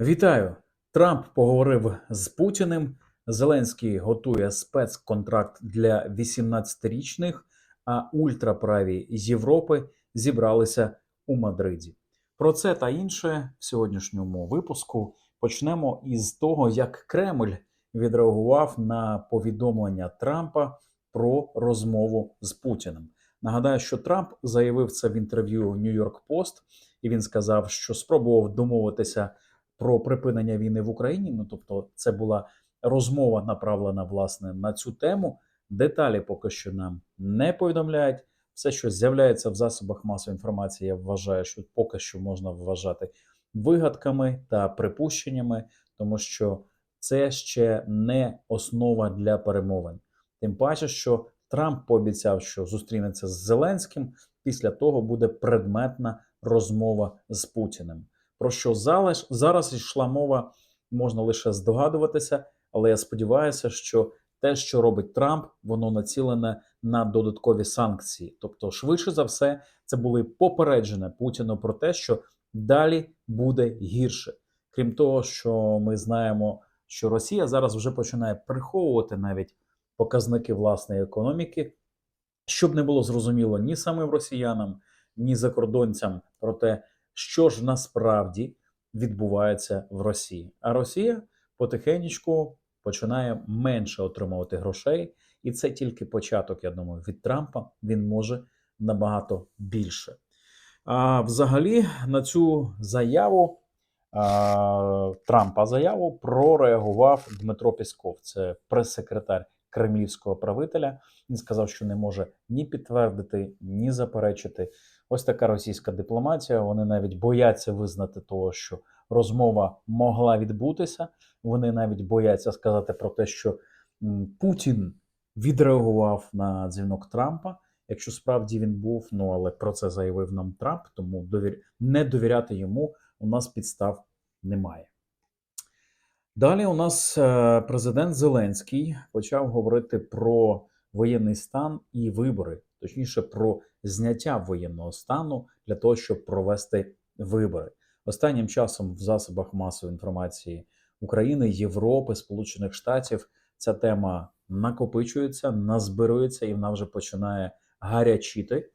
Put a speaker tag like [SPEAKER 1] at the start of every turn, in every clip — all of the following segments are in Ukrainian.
[SPEAKER 1] Вітаю! Трамп поговорив з Путіним. Зеленський готує спецконтракт для 18-річних, а ультраправі Європи зібралися у Мадриді. Про це та інше в сьогоднішньому випуску почнемо із того, як Кремль відреагував на повідомлення Трампа про розмову з Путіним. Нагадаю, що Трамп заявив це в інтерв'ю New York Post, і він сказав, що спробував домовитися про припинення війни в Україні. Ну тобто, це була розмова направлена власне на цю тему. Деталі поки що нам не повідомляють. Все, що з'являється в засобах масової інформації, я вважаю, що поки що можна вважати вигадками та припущеннями, тому що це ще не основа для перемовин. Тим паче, що Трамп пообіцяв, що зустрінеться з Зеленським. Після того буде предметна розмова з Путіним. Про що зараз, йшла мова, можна лише здогадуватися, але я сподіваюся, що те, що робить Трамп, воно націлене на додаткові санкції. Тобто, швидше за все, це були попередження Путіну про те, що далі буде гірше. Крім того, що ми знаємо, що Росія зараз вже починає приховувати навіть показники власної економіки, щоб не було зрозуміло ні самим росіянам, ні закордонцям про те, що ж насправді відбувається в Росії. А Росія потихеньку починає менше отримувати грошей, і це тільки початок. Я думаю, від Трампа він може набагато більше. А взагалі на цю заяву а, Трампа заяву прореагував Дмитро Пісков, це прес-секретар кремлівського правителя. Він сказав, що не може ні підтвердити, ні заперечити. Ось така російська дипломатія. Вони навіть бояться визнати того, що розмова могла відбутися. Вони навіть бояться сказати про те, що Путін відреагував на дзвінок Трампа. Якщо справді він був, ну але про це заявив нам Трамп, тому довір... не довіряти йому у нас підстав немає. Далі у нас е, президент Зеленський почав говорити про воєнний стан і вибори, точніше, про зняття воєнного стану для того, щоб провести вибори. Останнім часом в засобах масової інформації України, Європи, Сполучених Штатів ця тема накопичується, назбирується і вона вже починає гарячіти.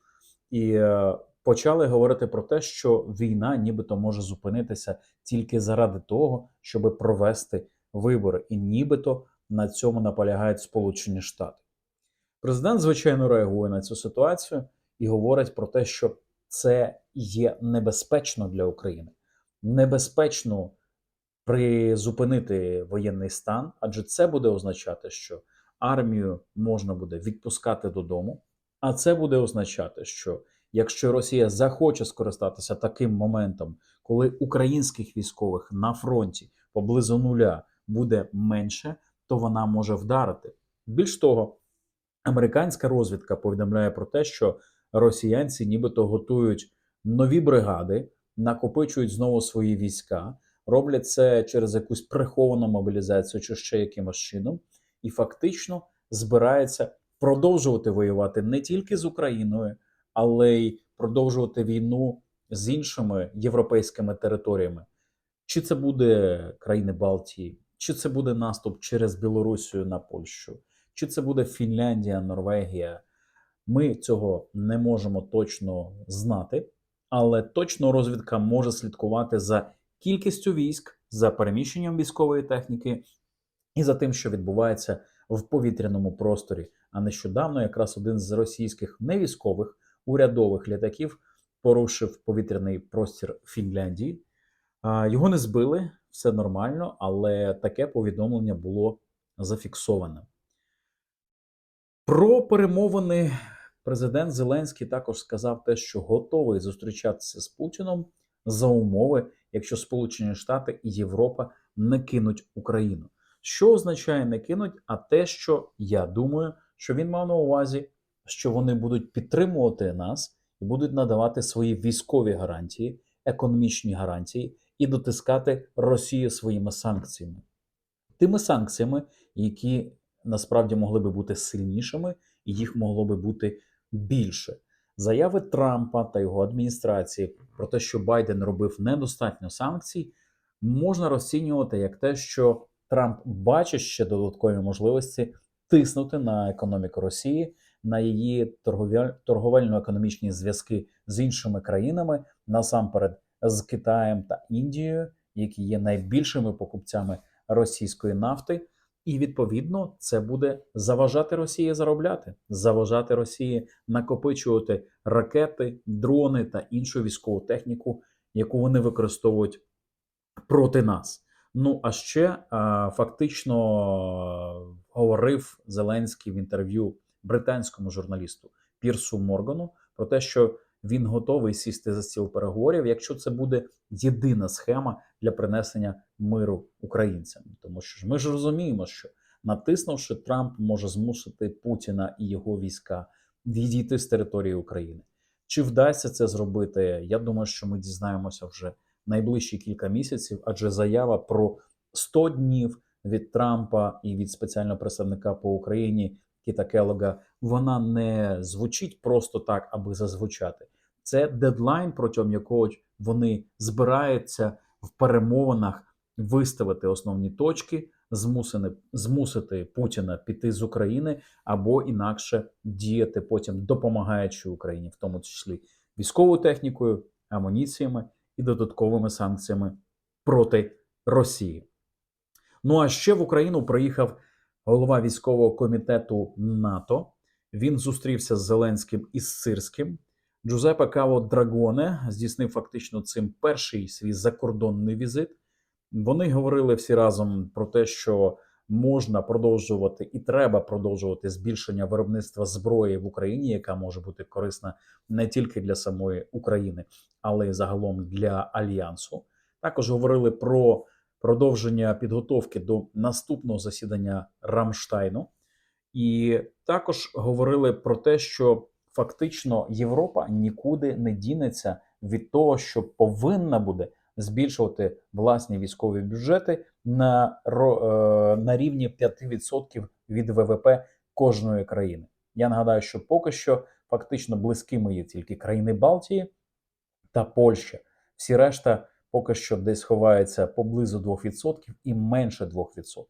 [SPEAKER 1] І е, почали говорити про те, що війна нібито може зупинитися тільки заради того, щоб провести вибори, і нібито на цьому наполягають Сполучені Штати. Президент, звичайно, реагує на цю ситуацію і говорить про те, що це є небезпечно для України. Небезпечно призупинити воєнний стан, адже це буде означати, що армію можна буде відпускати додому, а це буде означати, що якщо Росія захоче скористатися таким моментом, коли українських військових на фронті поблизу нуля буде менше, то вона може вдарити. Більш того, американська розвідка повідомляє про те, що росіянці нібито готують нові бригади, накопичують знову свої війська, роблять це через якусь приховану мобілізацію чи ще якимось чином, і фактично збирається продовжувати воювати не тільки з Україною, але й продовжувати війну з іншими європейськими територіями. Чи це буде країни Балтії, чи це буде наступ через Білорусію на Польщу, чи це буде Фінляндія, Норвегія. Ми цього не можемо точно знати, але точно розвідка може слідкувати за кількістю військ, за переміщенням військової техніки і за тим, що відбувається в повітряному просторі. А нещодавно якраз один з російських невійськових урядових літаків порушив повітряний простір Фінляндії. Його не збили, все нормально, але таке повідомлення було зафіксоване. Про перемовини президент Зеленський також сказав те, що готовий зустрічатися з Путіном за умови, якщо Сполучені Штати і Європа не кинуть Україну. Що означає не кинуть? А те, що я думаю, що він мав на увазі, що вони будуть підтримувати нас і будуть надавати свої військові гарантії, економічні гарантії і дотискати Росію своїми санкціями, тими санкціями, які насправді могли би бути сильнішими, і їх могло би бути більше. Заяви Трампа та його адміністрації про те, що Байден робив недостатньо санкцій, можна розцінювати як те, що Трамп бачить ще додаткові можливості тиснути на економіку Росії, на її торговель- торговельно-економічні зв'язки з іншими країнами, насамперед з Китаєм та Індією, які є найбільшими покупцями російської нафти. І відповідно це буде заважати Росії заробляти, заважати Росії накопичувати ракети, дрони та іншу військову техніку, яку вони використовують проти нас. Ну а ще фактично говорив Зеленський в інтерв'ю британському журналісту Пірсу Моргану про те, що він готовий сісти за стіл переговорів, якщо це буде єдина схема для принесення миру українцям. Тому що ж ми ж розуміємо, що натиснувши Трамп може змусити Путіна і його війська відійти з території України. Чи вдасться це зробити? Я думаю, що ми дізнаємося вже найближчі кілька місяців, адже заява про 100 днів від Трампа і від спеціального представника по Україні Кіта Келлога, вона не звучить просто так, аби зазвучати. Це дедлайн, протягом якого вони збираються в перемовинах виставити основні точки, змусини, змусити Путіна піти з України або інакше діяти потім, допомагаючи Україні, в тому числі військовою технікою, амуніціями і додатковими санкціями проти Росії. Ну а ще в Україну приїхав голова військового комітету НАТО. Він зустрівся з Зеленським і з Сирським. Джузепе Каво Драгоне здійснив фактично цим перший свій закордонний візит. Вони говорили всі разом про те, що можна продовжувати і треба продовжувати збільшення виробництва зброї в Україні, яка може бути корисна не тільки для самої України, але й загалом для альянсу. Також говорили про продовження підготовки до наступного засідання Рамштайну, і також говорили про те, що фактично Європа нікуди не дінеться від того, що повинна буде збільшувати власні військові бюджети на, е, на рівні 5% від ВВП кожної країни. Я нагадаю, що поки що фактично близькими є тільки країни Балтії та Польща. Всі решта поки що десь ховаються поблизу 2% і менше 2%.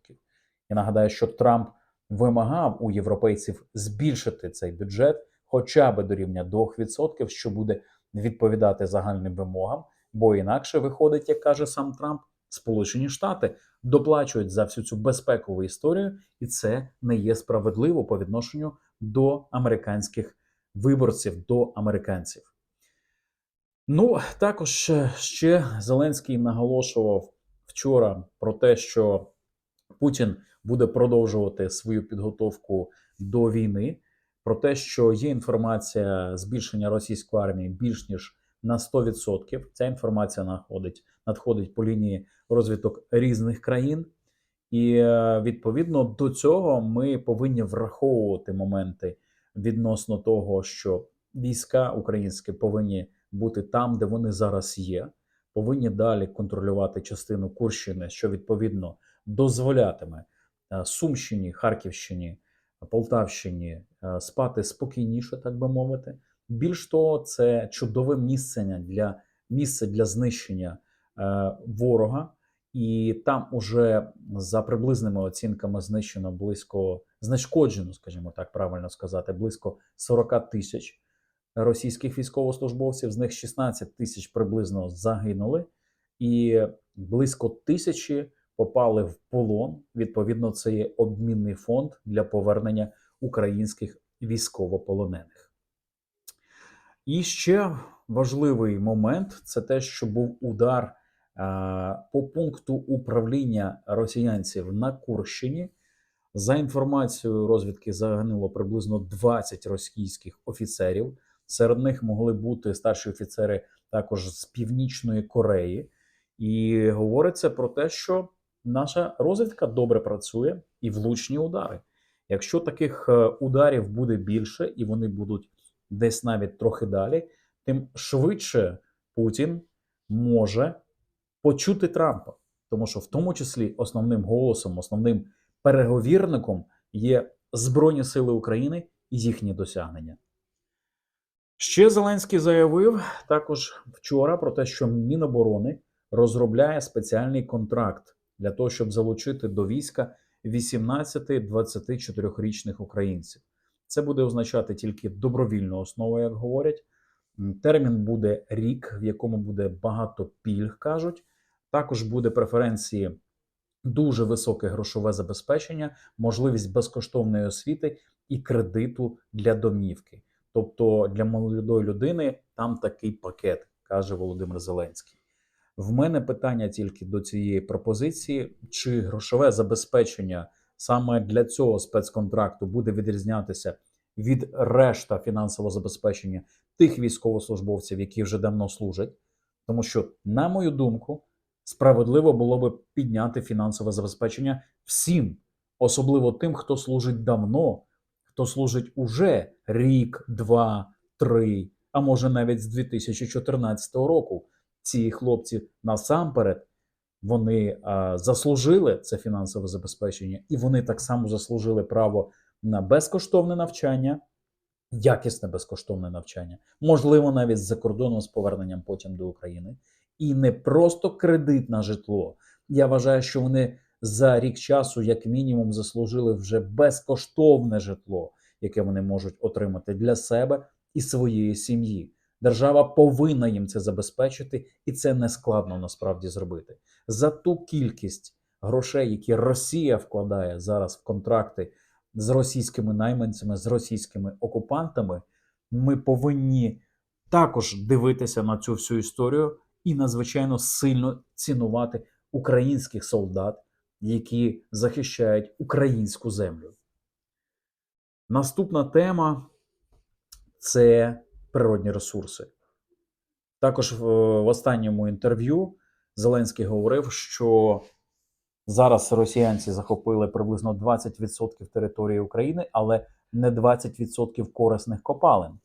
[SPEAKER 1] Я нагадаю, що Трамп вимагав у європейців збільшити цей бюджет хоча б до рівня 2%, що буде відповідати загальним вимогам, бо інакше виходить, як каже сам Трамп, Сполучені Штати доплачують за всю цю безпекову історію, і це не є справедливо по відношенню до американських виборців, до американців. Ну, також е, ще Зеленський наголошував вчора про те, що Путін буде продовжувати свою підготовку до війни, про те, що є інформація збільшення російської армії більш ніж на 100%. Ця інформація надходить, надходить по лінії розвиток різних країн. І е, відповідно до цього ми повинні враховувати моменти відносно того, що війська українські повинні бути там, де вони зараз є, повинні далі контролювати частину Курщини, що відповідно дозволятиме е, Сумщині, Харківщині, Полтавщині е, спати спокійніше, так би мовити. Більш того, це чудове місце для місце для знищення е, ворога, і там уже за приблизними оцінками знищено близько знешкоджено, скажімо так, правильно сказати, близько 40 тисяч російських військовослужбовців. З них 16 тисяч приблизно загинули, і близько тисячі попали в полон. Відповідно, це є обмінний фонд для повернення українських військовополонених. І ще важливий момент це те, що був удар а, по пункту управління росіянців на Курщині. За інформацією розвідки загинуло приблизно 20 російських офіцерів. Серед них могли бути старші офіцери також з Північної Кореї. І говориться про те, що наша розвідка добре працює і влучні удари. Якщо таких е, ударів буде більше і вони будуть десь навіть трохи далі, тим швидше Путін може почути Трампа. Тому що в тому числі основним голосом, основним переговірником є Збройні Сили України і їхні досягнення. Ще Зеленський заявив також вчора про те, що Міноборони розробляє спеціальний контракт для того, щоб залучити до війська 18-24-річних українців. Це буде означати тільки добровільну основу, як говорять. Термін буде рік, в якому буде багато пільг, кажуть. Також буде преференції дуже високе грошове забезпечення, можливість безкоштовної освіти і кредиту для домівки. Тобто для молодої людини там такий пакет, каже Володимир Зеленський. В мене питання тільки до цієї пропозиції: чи грошове забезпечення саме для цього спецконтракту буде відрізнятися від решта фінансового забезпечення тих військовослужбовців, які вже давно служать, тому що, на мою думку, справедливо було би підняти фінансове забезпечення всім, особливо тим, хто служить давно, хто служить уже рік, два, три, а може навіть з 2014 року. Ці хлопці насамперед вони а, заслужили це фінансове забезпечення, і вони так само заслужили право на безкоштовне навчання, якісне безкоштовне навчання, можливо, навіть з-за кордоном з поверненням потім до України, і не просто кредит на житло. Я вважаю, що вони за рік часу, як мінімум, заслужили вже безкоштовне житло, яке вони можуть отримати для себе і своєї сім'ї. Держава повинна їм це забезпечити, і це не складно насправді зробити. За ту кількість грошей, які Росія вкладає зараз в контракти з російськими найманцями, з російськими окупантами, ми повинні також дивитися на цю всю історію і надзвичайно сильно цінувати українських солдат, які захищають українську землю. Наступна тема це природні ресурси. Також в, в останньому інтерв'ю Зеленський говорив, що зараз росіянці захопили приблизно 20% території України, але не 20% корисних копалин.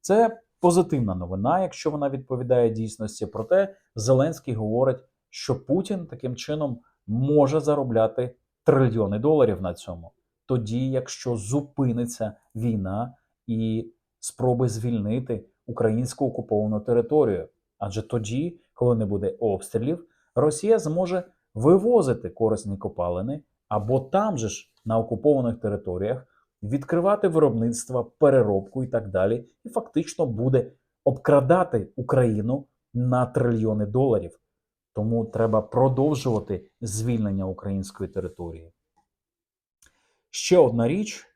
[SPEAKER 1] Це позитивна новина, якщо вона відповідає дійсності. Проте Зеленський говорить, що Путін таким чином може заробляти трильйони доларів на цьому. Тоді, якщо зупиниться війна і спроби звільнити українську окуповану територію. Адже тоді, коли не буде обстрілів, Росія зможе вивозити корисні копалини або там же ж на окупованих територіях відкривати виробництво, переробку і так далі, і фактично буде обкрадати Україну на трильйони доларів. Тому треба продовжувати звільнення української території. Ще одна річ,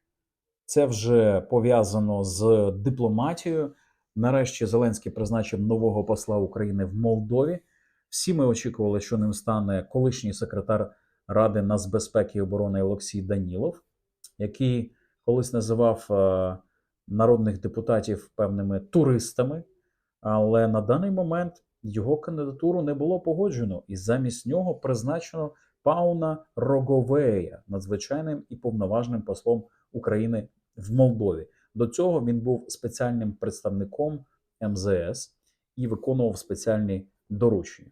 [SPEAKER 1] це вже пов'язано з дипломатією. Нарешті Зеленський призначив нового посла України в Молдові. Всі ми очікували, що ним стане колишній секретар Ради нацбезпеки і оборони Олексій Данілов, який колись називав е, народних депутатів певними туристами. Але на даний момент його кандидатуру не було погоджено, і замість нього призначено Пауна Роговея, надзвичайним і повноважним послом України в Молдові. До цього він був спеціальним представником МЗС і виконував спеціальні доручення.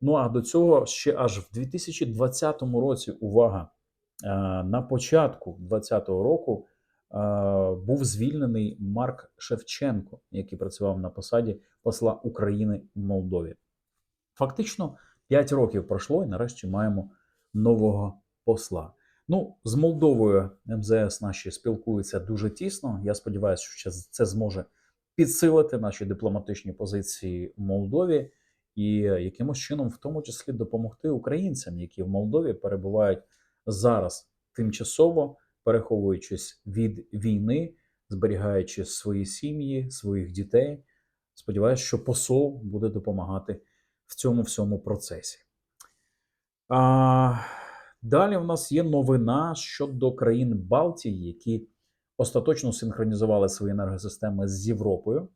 [SPEAKER 1] Ну а до цього ще аж в 2020 році, увага, е, на початку 2020 року е, був звільнений Марк Шевченко, який працював на посаді посла України в Молдові. Фактично 5 років пройшло, і нарешті маємо нового посла. Ну, з Молдовою МЗС наші спілкуються дуже тісно. Я сподіваюся, що це зможе підсилити наші дипломатичні позиції в Молдові і якимось чином, в тому числі, допомогти українцям, які в Молдові перебувають зараз тимчасово, переховуючись від війни, зберігаючи свої сім'ї, своїх дітей. Сподіваюся, що посол буде допомагати в цьому всьому процесі. А, Далі в нас є новина щодо країн Балтії, які остаточно синхронізували свої енергосистеми з Європою.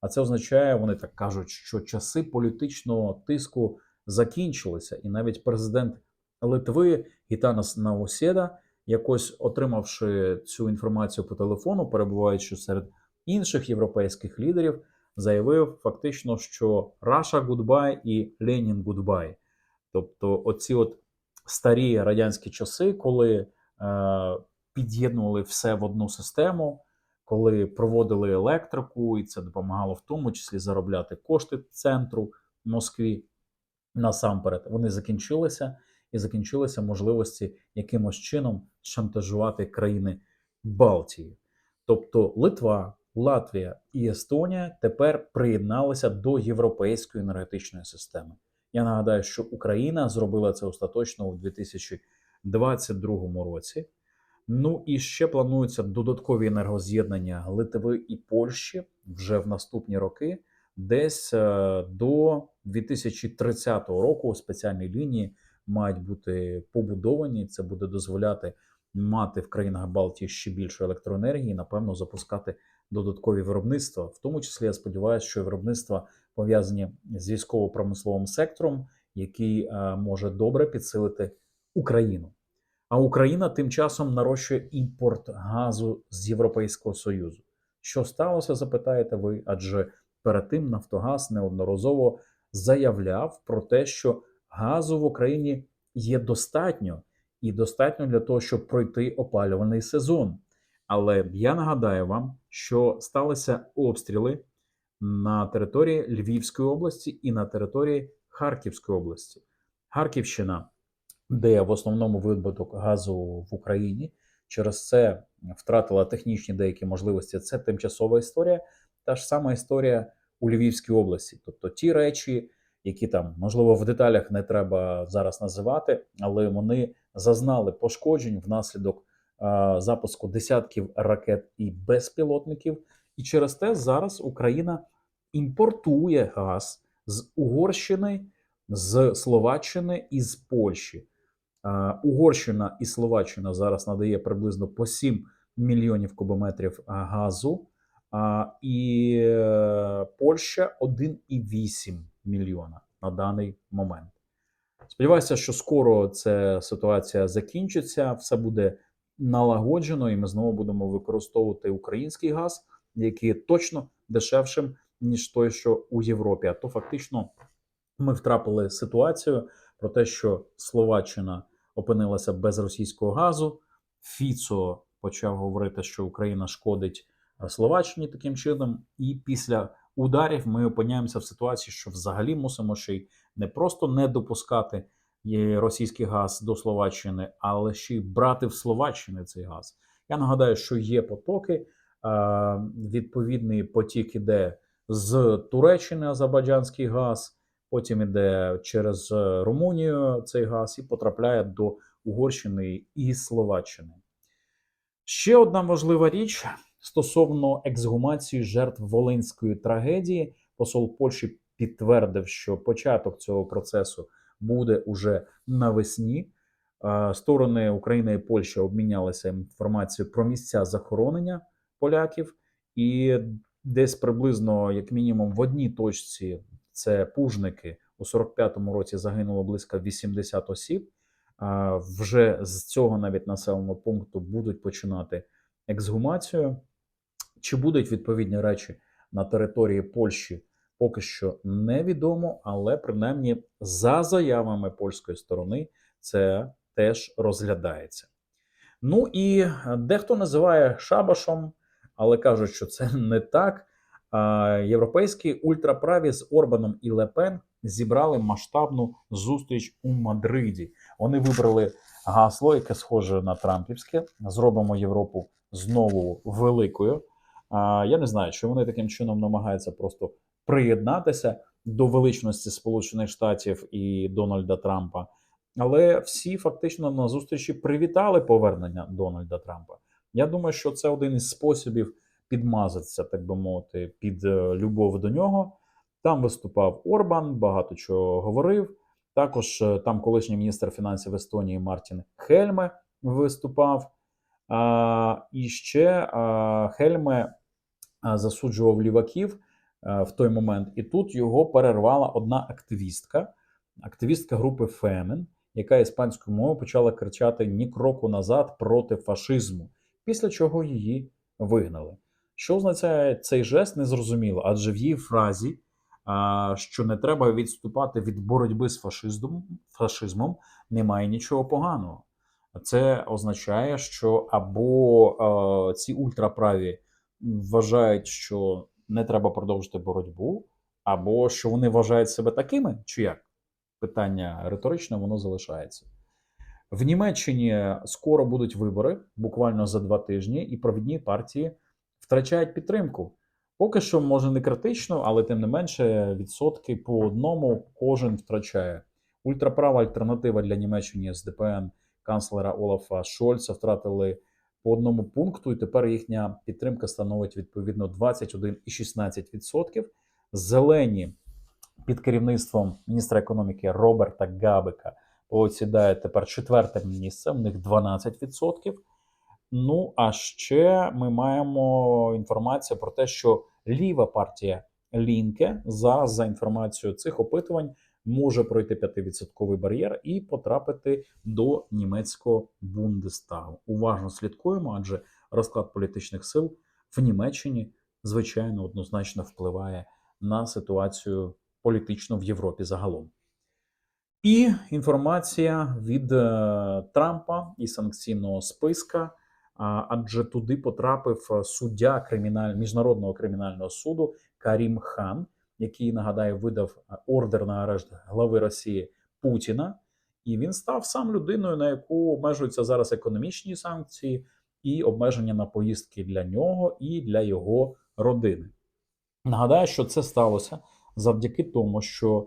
[SPEAKER 1] А це означає, вони так кажуть, що часи політичного тиску закінчилися, і навіть президент Литви Гітанас Наусєда, якось отримавши цю інформацію по телефону, перебуваючи серед інших європейських лідерів, заявив фактично, що Раша Гудбай і Ленін Гудбай. Тобто, оці от старі радянські часи, коли е, під'єднували все в одну систему, коли проводили електрику, і це допомагало в тому числі заробляти кошти центру Москві. насамперед вони закінчилися, і закінчилися можливості якимось чином шантажувати країни Балтії. Тобто Литва, Латвія і Естонія тепер приєдналися до європейської енергетичної системи. Я нагадаю, що Україна зробила це остаточно у 2022 році. Ну і ще плануються додаткові енергоз'єднання Литви і Польщі вже в наступні роки. Десь е, до 2030 року спеціальні лінії мають бути побудовані. Це буде дозволяти мати в країнах Балтії ще більше електроенергії, напевно, запускати додаткові виробництва. В тому числі я сподіваюся, що виробництва пов'язані з військово-промисловим сектором, який е, може добре підсилити Україну. А Україна тим часом нарощує імпорт газу з Європейського Союзу. Що сталося, запитаєте ви? Адже перед тим Нафтогаз неодноразово заявляв про те, що газу в Україні є достатньо і достатньо для того, щоб пройти опалювальний сезон. Але я нагадаю вам, що сталися обстріли на території Львівської області і на території Харківської області. Харківщина, де в основному видобуток газу в Україні, через це втратила технічні деякі можливості. Це тимчасова історія. Та ж сама історія у Львівській області. Тобто ті речі, які там можливо в деталях не треба зараз називати, але вони зазнали пошкоджень внаслідок запуску десятків ракет і безпілотників. І через те зараз Україна імпортує газ з Угорщини, з Словаччини і з Польщі. Угорщина і Словаччина зараз надає приблизно по 7 мільйонів кубометрів газу. І е, Польща 1,8 мільйона на даний момент. Сподіваюся, що скоро ця ситуація закінчиться, все буде налагоджено, і ми знову будемо використовувати український газ, є точно дешевшим, ніж той, що у Європі. А то фактично ми втрапили ситуацію про те, що Словаччина опинилася без російського газу. Фіцо почав говорити, що Україна шкодить. Словаччині таким чином, і після ударів ми опиняємося в ситуації, що взагалі мусимо ще й не просто не допускати російський газ до Словаччини, але ще й брати в Словаччини цей газ. Я нагадаю, що є потоки. Відповідний потік іде з Туреччини азербайджанський газ, потім іде через Румунію цей газ і потрапляє до Угорщини і Словаччини. Ще одна важлива річ стосовно ексгумації жертв Волинської трагедії. Посол Польщі підтвердив, що початок цього процесу буде уже навесні. Сторони України і Польщі обмінялися інформацією про місця захоронення поляків, і десь приблизно, як мінімум, в одній точці це пужники у 45-му році загинуло близько 80 осіб. Вже з цього навіть населеного пункту будуть починати ексгумацію. Чи будуть відповідні речі на території Польщі, поки що невідомо, але принаймні за заявами польської сторони це теж розглядається. Ну і дехто називає шабашом, але кажуть, що це не так. Європейські ультраправі з Орбаном і Лепен зібрали масштабну зустріч у Мадриді. Вони вибрали гасло, яке схоже на Трампівське. Зробимо Європу знову великою. Я не знаю, чи вони таким чином намагаються просто приєднатися до величності Сполучених Штатів і Дональда Трампа. Але всі фактично на зустрічі привітали повернення Дональда Трампа. Я думаю, що це один із способів підмазатися, так би мовити, під е, любов до нього. Там виступав Орбан, багато чого говорив. Також е, там колишній міністр фінансів Естонії Мартін Хельме виступав. А, І ще а, Хельме засуджував ліваків в той момент, і тут його перервала одна активістка, активістка групи Фемен, яка іспанською мовою почала кричати ні кроку назад проти фашизму, після чого її вигнали. Що означає цей жест, незрозуміло, адже в її фразі, що не треба відступати від боротьби з фашизмом, фашизмом, немає нічого поганого. Це означає, що або ці ультраправі вважають, що не треба продовжити боротьбу, або що вони вважають себе такими, чи як? питання риторичне, воно залишається. В Німеччині скоро будуть вибори, буквально за два тижні, і провідні партії втрачають підтримку. Поки що, може, не критично, але тим не менше, відсотки по одному кожен втрачає. Ультраправа альтернатива для Німеччини СДПН канцлера Олафа Шольца втратили по одному пункту, і тепер їхня підтримка становить відповідно 21,16%. Зелені під керівництвом міністра економіки Роберта Габека посідає тепер четверте місце, в них 12%. Ну а ще ми маємо інформацію про те, що ліва партія Лінке зараз, за інформацією цих опитувань, може пройти 5% бар'єр і потрапити до німецького Бундестагу. Уважно слідкуємо, адже розклад політичних сил в Німеччині звичайно однозначно впливає на ситуацію політичну в Європі загалом. І інформація від е, Трампа і санкційного списка, адже туди потрапив е, суддя криміналь... міжнародного кримінального суду Карім Хан, який нагадаю видав е, ордер на арешт глави Росії Путіна, і він став сам людиною, на яку обмежуються зараз економічні санкції і обмеження на поїздки для нього і для його родини. Нагадаю, що це сталося завдяки тому, що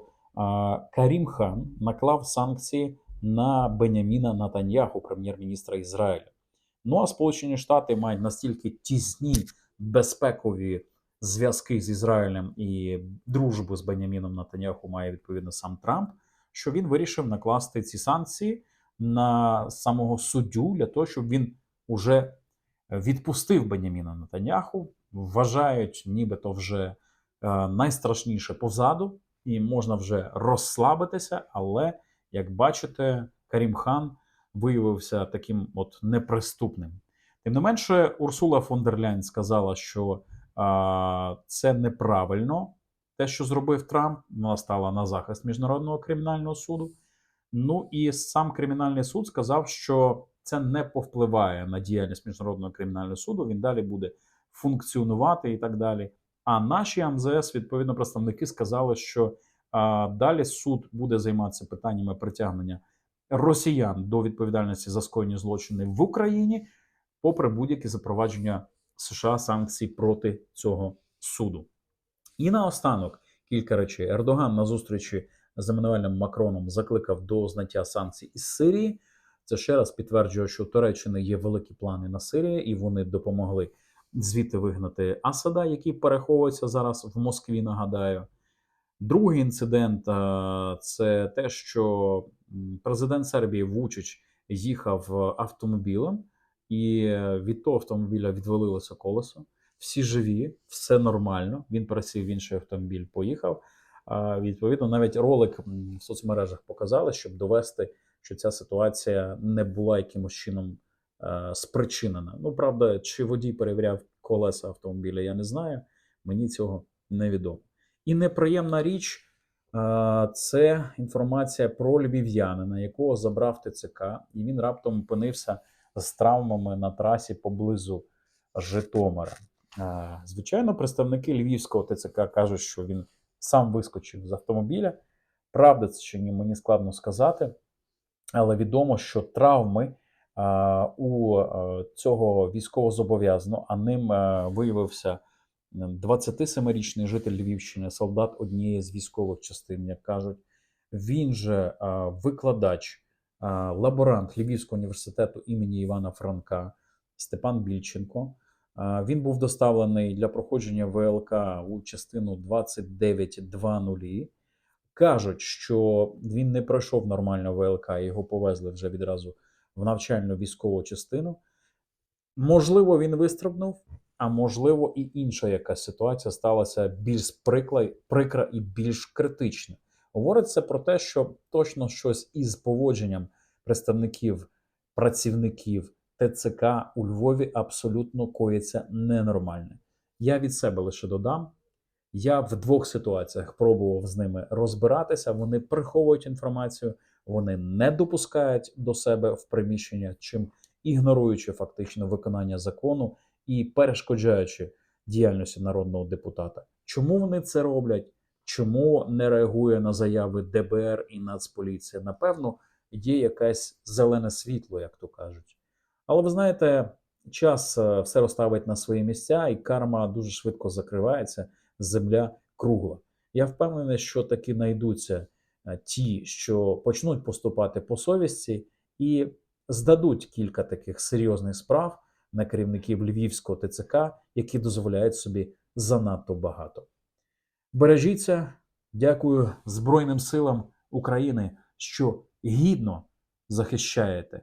[SPEAKER 1] Карім Хан наклав санкції на Беняміна Натаньяху, прем'єр-міністра Ізраїля. Ну а Сполучені Штати мають настільки тісні безпекові зв'язки з Ізраїлем і дружбу з Беняміном Натаньяху має відповідно сам Трамп, що він вирішив накласти ці санкції на самого суддю для того, щоб він уже відпустив Беняміна Натаньяху. Вважають, нібито вже е, найстрашніше позаду, і можна вже розслабитися. Але як бачите, Карім Хан виявився таким от неприступним. Тим не менше, Урсула фон дер Ляйн сказала, що а, це неправильно, те, що зробив Трамп. Вона стала на захист міжнародного кримінального суду. Ну і сам кримінальний суд сказав, що це не повпливає на діяльність міжнародного кримінального суду. Він далі буде функціонувати і так далі. А наші МЗС, відповідно, представники сказали, що а, далі суд буде займатися питаннями притягнення росіян до відповідальності за скоєні злочини в Україні, попри будь-які запровадження США санкцій проти цього суду. І наостанок кілька речей. Ердоган на зустрічі з Еммануелем Макроном закликав до зняття санкцій із Сирії. Це ще раз підтверджує, що у Туреччини є великі плани на Сирію, і вони допомогли звідти вигнати Асада, який переховується зараз в Москві. Нагадаю, другий інцидент е, це те, що президент Сербії Вучич їхав автомобілем, і від того автомобіля відвалилося колесо. Всі живі, все нормально. Він пересів в інший автомобіль, поїхав. Відповідно, навіть ролик в соцмережах показали, щоб довести, що ця ситуація не була якимось чином е, спричинена. Ну, правда, чи водій перевіряв колеса автомобіля, я не знаю. Мені цього невідомо. І неприємна річ е, це інформація про львів'янина, якого забрав ТЦК, і він раптом опинився з травмами на трасі поблизу Житомира. Е, Звичайно, представники львівського ТЦК кажуть, що він сам вискочив з автомобіля. Правда, це чи ні, мені складно сказати, але відомо, що травми у а, цього військовозобов'язаного, а ним виявився 27-річний житель Львівщини, солдат однієї з військових частин, як кажуть. Він же викладач, лаборант Львівського університету імені Івана Франка Степан Більченко. Він був доставлений для проходження ВЛК у частину 29.2.0. Кажуть, що він не пройшов нормально ВЛК, його повезли вже відразу в навчальну військову частину. Можливо, він вистрибнув, а можливо, і інша якась ситуація сталася більш прикла, прикра і більш критична. Говориться про те, що точно щось із поводженням представників, працівників ТЦК у Львові абсолютно коїться ненормальне. Я від себе лише додам. Я в двох ситуаціях пробував з ними розбиратися. Вони приховують інформацію, вони не допускають до себе в приміщення, чим ігноруючи фактично виконання закону і перешкоджаючи діяльності народного депутата. Чому вони це роблять? чому не реагує на заяви ДБР і Нацполіція? Напевно, є якесь зелене світло, як то кажуть. Але ви знаєте, час е, все розставить на свої місця, і карма дуже швидко закривається, земля кругла. Я впевнений, що таки знайдуться ті, що почнуть поступати по совісті, і здадуть кілька таких серйозних справ на керівників Львівського ТЦК, які дозволяють собі занадто багато. Бережіться, дякую Збройним силам України, що гідно захищаєте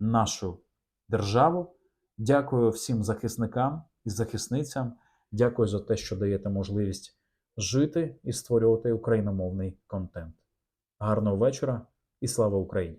[SPEAKER 1] нашу державу. Дякую всім захисникам і захисницям. Дякую за те, що даєте можливість жити і створювати україномовний контент. Гарного вечора і слава Україні!